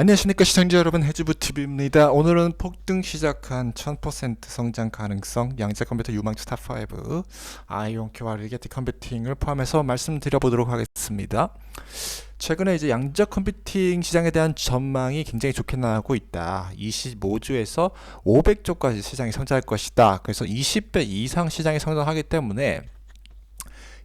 안녕하십니까 시청자 여러분. 해주부TV입니다. 오늘은 폭등 시작한 1000% 성장 가능성 양자 컴퓨터 유망주 탑5 아이온큐와 리게티 컴퓨팅을 포함해서 말씀드려보도록 하겠습니다. 최근에 이제 양자 컴퓨팅 시장에 대한 전망이 굉장히 좋게 나오고 있다. 25조에서 500조까지 시장이 성장할 것이다. 그래서 20배 이상 시장이 성장하기 때문에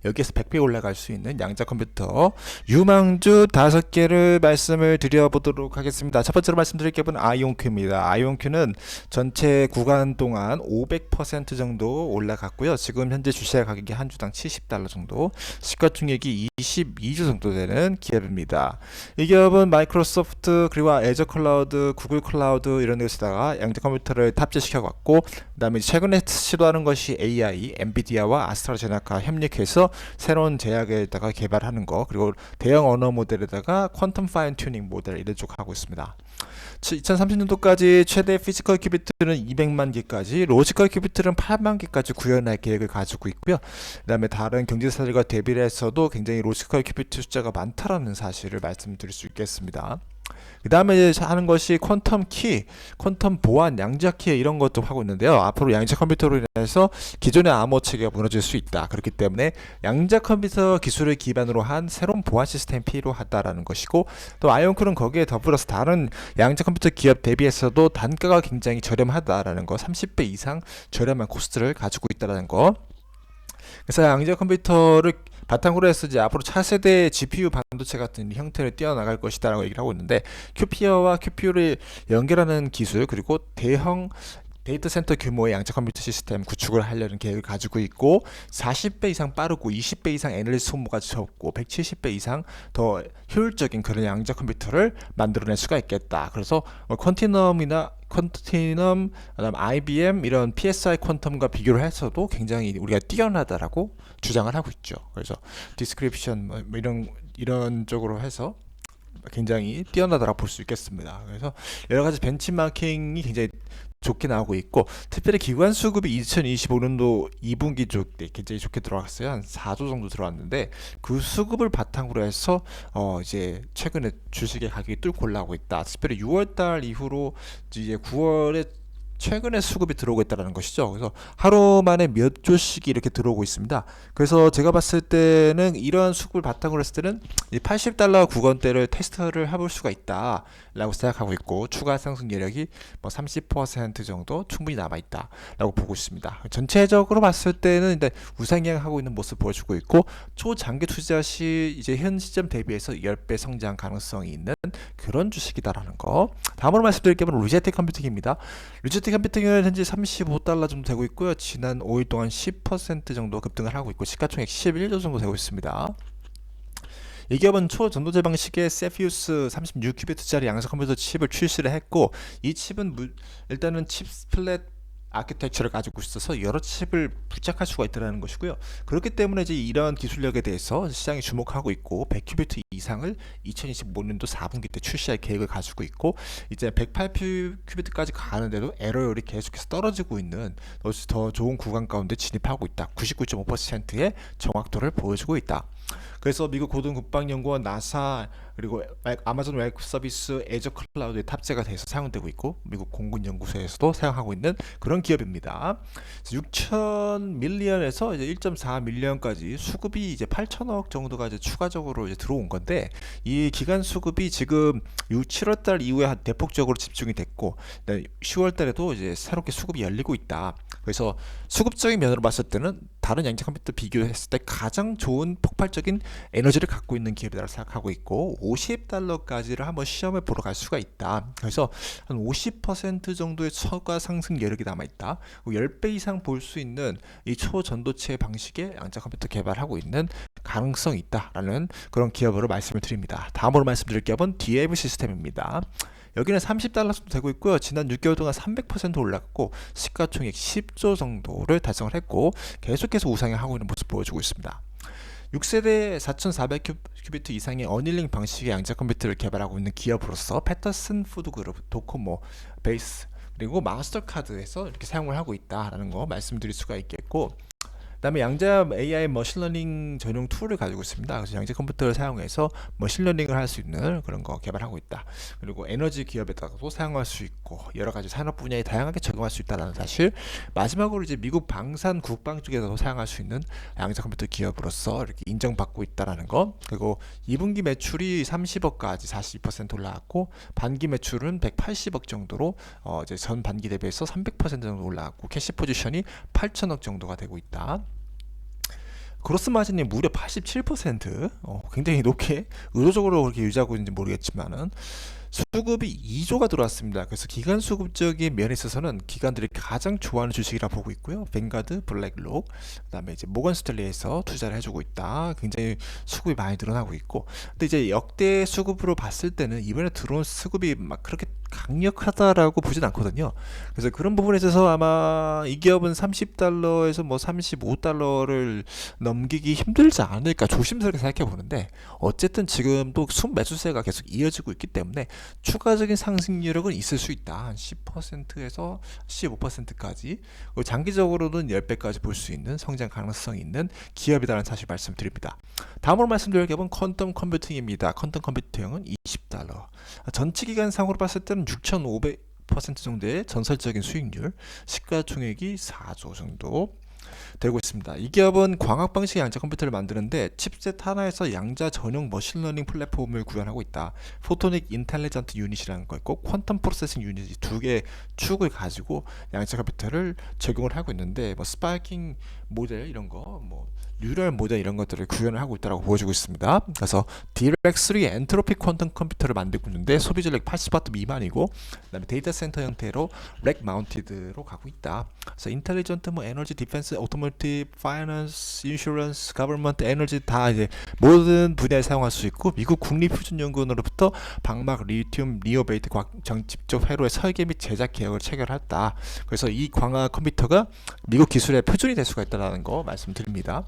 여기에서 100배 올라갈 수 있는 양자 컴퓨터 유망주 다섯 개를 말씀을 드려보도록 하겠습니다. 첫 번째로 말씀드릴 게 아이온큐입니다. 아이온큐는 전체 구간 동안 500% 정도 올라갔고요. 지금 현재 주식 가격이 한 주당 70달러 정도, 시가총액이 22주 정도 되는 기업입니다. 이 기업은 마이크로소프트 그리고 애저 클라우드, 구글 클라우드 이런 데서다가 양자 컴퓨터를 탑재시켜 왔고, 그다음에 최근에 시도하는 것이 AI, 엔비디아와 아스트라제네카 협력해서 새로운 제약에다가 개발하는 거 그리고 대형 언어 모델에다가 퀀텀 파인 튜닝 모델 이런 쪽 하고 있습니다. 2030년도까지 최대 피지컬 큐비트는 200만 개까지, 로지컬 큐비트는 8만 개까지 구현할 계획을 가지고 있고요. 그다음에 다른 경제사들과 대비를 해서도 굉장히 로지컬 큐비트 숫자가 많다라는 사실을 말씀드릴 수 있겠습니다. 그 다음에 하는 것이 퀀텀 키, 퀀텀 보안, 양자 키 이런 것도 하고 있는데요. 앞으로 양자 컴퓨터로 인해서 기존의 암호 체계가 무너질 수 있다. 그렇기 때문에 양자 컴퓨터 기술을 기반으로 한 새로운 보안 시스템이 필요하다라는 것이고 또 아이온쿨은 거기에 더불어서 다른 양자 컴퓨터 기업 대비해서도 단가가 굉장히 저렴하다라는 거, 30배 이상 저렴한 코스트를 가지고 있다라는 거. 그래서 양자 컴퓨터를 바탕으로 해서 이제 앞으로 차세대 GPU 반도체 같은 형태를 띄어나갈 것이다라고 얘기를 하고 있는데 큐피어와 큐피오를 연결하는 기술 그리고 대형 데이터 센터 규모의 양자 컴퓨터 시스템 구축을 하려는 계획을 가지고 있고 40배 이상 빠르고 20배 이상 에너지 소모가 적고 170배 이상 더 효율적인 그런 양자 컴퓨터를 만들어낼 수가 있겠다. 그래서 뭐 컨티넘이나 컨티넘, 그다음 IBM 이런 PSI 퀀텀과 비교를 해서도 굉장히 우리가 뛰어나다라고 주장을 하고 있죠. 그래서 디스크립션 뭐 이런 이런 쪽으로 해서 굉장히 뛰어나다라고 볼 수 있겠습니다. 그래서 여러 가지 벤치마킹이 굉장히 좋게 나오고 있고 특별히 기관 수급이 2025년도 2분기 쪽 굉장히 좋게 들어왔어요. 한 4조 정도 들어왔는데 그 수급을 바탕으로 해서 어 이제 최근에 주식의 가격이 뚫고 올라오고 있다. 특별히 6월 달 이후로 이제 9월에 최근에 수급이 들어오고 있다는 것이죠. 그래서 하루 만에 몇 조씩 이렇게 들어오고 있습니다. 그래서 제가 봤을 때는 이러한 수급을 바탕으로 했을 때는 80달러 구간대를 테스트를 해볼 수가 있다라고 생각하고 있고 추가 상승 여력이 뭐 30% 정도 충분히 남아 있다라고 보고 있습니다. 전체적으로 봤을 때는 일단 우상향하고 있는 모습 보여주고 있고 초장기 투자 시 이제 현 시점 대비해서 10배 성장 가능성이 있는 그런 주식이다라는 거. 다음으로 말씀드릴 게 바로 루제텍 컴퓨팅입니다. 루제 텍 컴퓨팅은 현재 35달러 정도 되고 있고요. 지난 5일 동안 10% 정도 급등을 하고 있고 시가총액 11조 정도 되고 있습니다. 이 기업은 초전도제 방식의 세피우스 36큐비트짜리 양성 컴퓨터 칩을 출시를 했고 이 칩은 무, 일단은 칩 플랫 아키텍처를 가지고 있어서 여러 칩을 부착할 수가 있다는 것이고요. 그렇기 때문에 이제 이런 기술력에 대해서 시장이 주목하고 있고 100큐비트 이상을 2025년도 4분기 때 출시할 계획을 가지고 있고 이제 108큐비트까지 가는데도 에러율이 계속해서 떨어지고 있는 더 좋은 구간 가운데 진입하고 있다. 99.5%의 정확도를 보여주고 있다. 그래서 미국 고등 국방연구원 나사 그리고 아마존 웹 서비스 애저 클라우드에 탑재가 돼서 사용되고 있고 미국 공군 연구소에서도 사용하고 있는 그런 기업입니다. 6천 밀리언에서 이제 1.4 밀리언까지 수급이 이제 8천억 정도가 이제 추가적으로 이제 들어온 건데 이 기간 수급이 지금 6, 7월 달 이후에 대폭적으로 집중이 됐고 10월 달에도 이제 새롭게 수급이 열리고 있다. 그래서 수급적인 면으로 봤을 때는 다른 양자 컴퓨터 비교했을 때 가장 좋은 폭발적인 에너지를 갖고 있는 기업이라고 생각하고 있고 50달러까지를 한번 시험을 보러 갈 수가 있다. 그래서 한 50% 정도의 처가 상승 여력이 남아 있다. 10배 이상 볼 수 있는 이 초전도체 방식의 양자 컴퓨터 개발하고 있는 가능성이 있다라는 그런 기업으로 말씀을 드립니다. 다음으로 말씀드릴 기업은 DF 시스템입니다. 여기는 30달러 정도 되고 있고요. 지난 6개월 동안 300% 올랐고 시가총액 10조 정도를 달성을 했고 계속해서 우상향 하고 있는 모습 보여주고 있습니다. 6세대 4400큐비트 이상의 어닐링 방식의 양자 컴퓨터를 개발하고 있는 기업으로서 패터슨 푸드그룹, 도코모, 베이스 그리고 마스터카드에서 이렇게 사용을 하고 있다라는 거 말씀드릴 수가 있겠고 그다음에 양자 AI 머신러닝 전용 툴을 가지고 있습니다. 그래서 양자 컴퓨터를 사용해서 머신러닝을 할 수 있는 그런 거 개발하고 있다. 그리고 에너지 기업에다가도 사용할 수 있고 여러 가지 산업 분야에 다양하게 적용할 수 있다는 사실. 마지막으로 이제 미국 방산 국방 쪽에서도 사용할 수 있는 양자 컴퓨터 기업으로서 이렇게 인정받고 있다라는 거. 그리고 2분기 매출이 30억까지 42% 올라왔고 반기 매출은 180억 정도로 어 이제 전 반기 대비해서 300% 정도 올라왔고 캐시 포지션이 8천억 정도가 되고 있다. 그로스 마진이 무려 87% 어, 굉장히 높게 의도적으로 그렇게 유지하고 있는지 모르겠지만은 수급이 2조가 들어왔습니다. 그래서 기관 수급적인 면에 있어서는 기관들이 가장 좋아하는 주식이라 보고 있고요. 뱅가드, 블랙록, 그다음에 이제 모건 스탠리에서 투자를 해주고 있다. 굉장히 수급이 많이 늘어나고 있고, 근데 이제 역대 수급으로 봤을 때는 이번에 들어온 수급이 막 그렇게 강력하다라고 보진 않거든요. 그래서 그런 부분에 있어서 아마 이 기업은 30달러에서 뭐 35달러를 넘기기 힘들지 않을까 조심스럽게 생각해 보는데 어쨌든 지금 또 순매수세가 계속 이어지고 있기 때문에 추가적인 상승 여력은 있을 수 있다. 한 10%에서 15%까지 장기적으로는 10배까지 볼 수 있는 성장 가능성이 있는 기업이다라는 사실 말씀드립니다. 다음으로 말씀드릴 기업은 퀀텀 컴퓨팅입니다. 퀀텀 컴퓨팅은 20달러. 전체 기간상으로 봤을 때는 6,500% 정도의 전설적인 수익률, 시가총액이 4조 정도 되고 있습니다. 이 기업은 광학 방식의 양자 컴퓨터를 만드는데 칩셋 하나에서 양자 전용 머신러닝 플랫폼을 구현하고 있다. 포토닉 인텔리전트 유닛이라는 거 있고 퀀텀 프로세싱 유닛 두 개의 축을 가지고 양자 컴퓨터를 적용을 하고 있는데 뭐 스파이킹 모델 이런 거 뭐 뉴럴 모델 이런 것들을 구현을 하고 있다고 보여주고 있습니다. 그래서 디렉3 엔트로피 퀀텀 컴퓨터를 만들고 있는데 소비 전력 80W 미만이고 그다음에 데이터 센터 형태로 렉 마운티드로 가고 있다. 그래서 인텔리전트 뭐 에너지 디펜스 오토모티브 파이낸스 인슈런스 가버먼트 에너지 다 이제 모든 분야에 사용할 수 있고 미국 국립 표준 연구원으로부터 방막 리튬 리오베이트 과정 직접 회로의 설계 및 제작 계획을 체결했다. 그래서 이 광학 컴퓨터가 미국 기술의 표준이 될 수가 있다 는 거 말씀드립니다.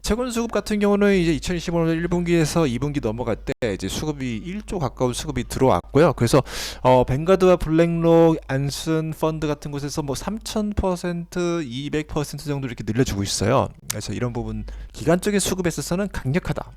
채권 수급 같은 경우는 이제 2025년 1분기에서 2분기 넘어갈 때 이제 수급이 1조 가까운 수급이 들어왔고요. 그래서 어 뱅가드와 블랙록, 안슨 펀드 같은 곳에서 뭐 3,000%, 200% 정도 이렇게 늘려주고 있어요. 그래서 이런 부분 기간적인 수급에 있어서는 강력하다.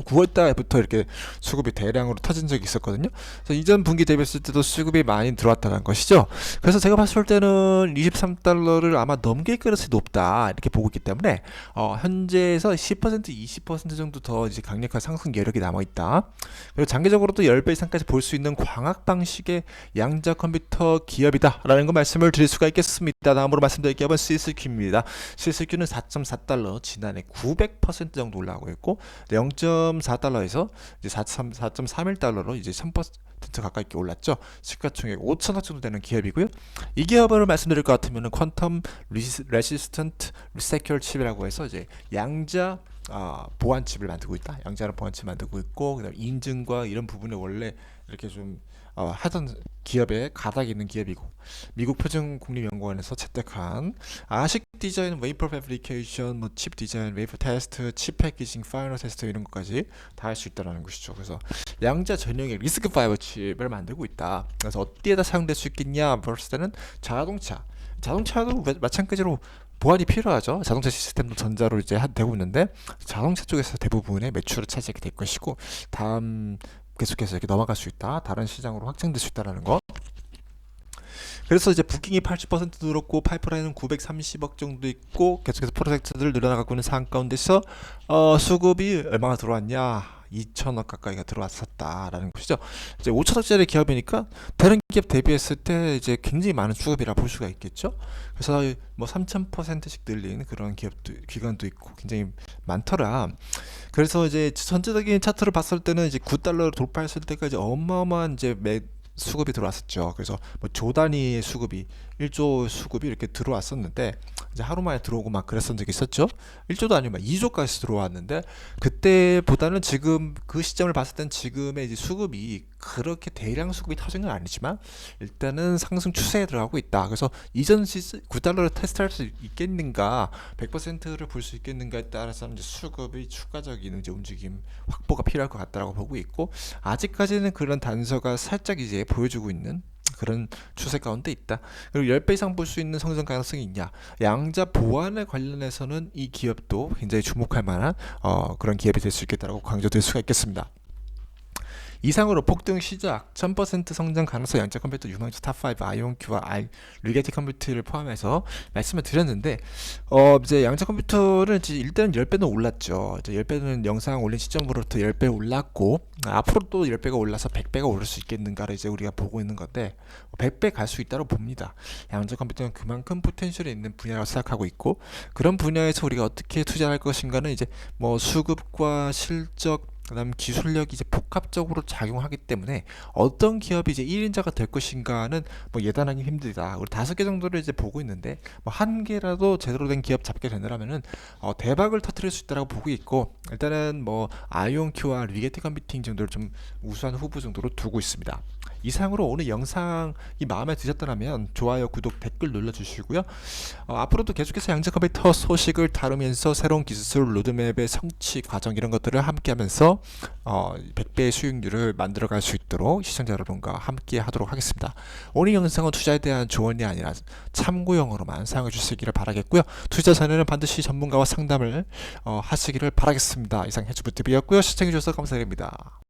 9월 달부터 이렇게 수급이 대량으로 터진 적이 있었거든요. 그래서 이전 분기 대비했을 때도 수급이 많이 들어왔다는 것이죠. 그래서 제가 봤을 때는 23달러를 아마 넘길 가능성이 높다 이렇게 보고 있기 때문에 어, 현재에서 10% 20% 정도 더 이제 강력한 상승 여력이 남아 있다. 그리고 장기적으로도 10배 이상까지 볼 수 있는 광학 방식의 양자 컴퓨터 기업이다라는 거 말씀을 드릴 수가 있겠습니다. 다음으로 말씀드릴 기업은 시스큐입니다. 시스큐는 4.4달러 지난해 900% 정도 올라가고 있고 0. 4.4달러에서 이제 4.31달러로 이제 1000% 가까이 올랐죠. 시가총액 5천억 정도 되는 기업이고요. 이 기업을 말씀드릴 것 같으면 퀀텀 레시스턴트 리세큐어 칩이라고 해서 이제 양자 아, 보안 칩을 만들고 있다. 양자로 보안 칩 만들고 있고 그다음 인증과 이런 부분에 원래 이렇게 좀 어, 하던 기업에 가닥 있는 기업이고 미국 표준국립연구원에서 채택한 아식 디자인, 웨이퍼 패브리케이션, 뭐칩 디자인, 웨이퍼 테스트, 칩 패키징, 파이널 테스트 이런 것까지 다 할 수 있다는 것이죠. 그래서 양자 전용의 리스크 파이버 칩을 만들고 있다. 그래서 어디에다 사용될 수 있겠냐? 봤을 때는 자동차, 자동차도 마찬가지로 보안이 필요하죠. 자동차 시스템도 전자로 이제 되고 있는데 자동차 쪽에서 대부분의 매출을 차지하게 될 것이고 다음 계속해서 이렇게 넘어갈 수 있다. 다른 시장으로 확장될 수 있다라는 거. 그래서 이제 부킹이 80% 늘었고 파이프라인은 930억 정도 있고 계속해서 프로젝트들 늘어나가고 있는 상황 가운데서 어, 수급이 얼마나 들어왔냐 2천억 가까이가 들어왔었다라는 것이죠. 이제 5천억짜리 기업이니까 다른 기업 대비했을 때 이제 굉장히 많은 수급이라 볼 수가 있겠죠. 그래서 뭐 3,000%씩 늘린 그런 기업도 기관도 있고 굉장히 많더라. 그래서 이제 전체적인 차트를 봤을 때는 이제 9달러를 돌파했을 때까지 어마어마한 이제 매 수급이 들어왔었죠. 그래서 뭐 조 단위의 수급이 1조 수급이 이렇게 들어왔었는데 이제 하루 만에 들어오고 막 그랬던 적이 있었죠. 1조도 아니고 2조까지 들어왔는데 그때보다는 지금 그 시점을 봤을 땐 지금의 이제 수급이 그렇게 대량 수급이 터진 건 아니지만 일단은 상승 추세에 들어가고 있다. 그래서 이전 시스 9달러를 테스트할 수 있겠는가, 100%를 볼 수 있겠는가에 따라서 이제 수급의 추가적인 이제 움직임 확보가 필요할 것 같다라고 보고 있고 아직까지는 그런 단서가 살짝 이제 보여주고 있는 그런 추세 가운데 있다. 그리고 10배 이상 볼 수 있는 성장 가능성이 있냐? 양자 보완에 관련해서는 이 기업도 굉장히 주목할 만한 어, 그런 기업이 될 수 있겠다라고 강조될 수가 있겠습니다. 이상으로 폭등 시작 1000% 성장 가능성 양자 컴퓨터 유망주 탑5 아이온큐와 아이 리게티 컴퓨터를 포함해서 말씀을 드렸는데 어 이제 양자 컴퓨터는 이제 일단 10배는 올랐죠. 이제 10배는 영상 올린 시점으로부터 10배 올랐고 아, 앞으로 또 10배가 올라서 100배가 오를 수 있겠는가를 이제 우리가 보고 있는 건데 100배 갈 수 있다고 봅니다. 양자 컴퓨터는 그만큼 포텐셜이 있는 분야라고 생각하고 있고 그런 분야에서 우리가 어떻게 투자할 것인가는 이제 뭐 수급과 실적 그다음 기술력이 이제 복합적으로 작용하기 때문에 어떤 기업이 이제 1인자가 될 것인가는 뭐 예단하기 힘들다. 우리 다섯 개 정도를 이제 보고 있는데 뭐 한 개라도 제대로 된 기업 잡게 되느라면은 어, 대박을 터뜨릴 수 있다라고 보고 있고 일단은 뭐 아이온큐와 리게티 컴퓨팅 정도를 좀 우수한 후보 정도로 두고 있습니다. 이상으로 오늘 영상이 마음에 드셨다면 좋아요, 구독, 댓글 눌러주시고요. 어, 앞으로도 계속해서 양자 컴퓨터 소식을 다루면서 새로운 기술 로드맵의 성취 과정 이런 것들을 함께하면서 어, 100배의 수익률을 만들어갈 수 있도록 시청자 여러분과 함께 하도록 하겠습니다. 오늘 영상은 투자에 대한 조언이 아니라 참고용으로만 사용해 주시기를 바라겠고요. 투자 전에는 반드시 전문가와 상담을 어, 하시기를 바라겠습니다. 이상 해주부TV였고요. 시청해 주셔서 감사드립니다.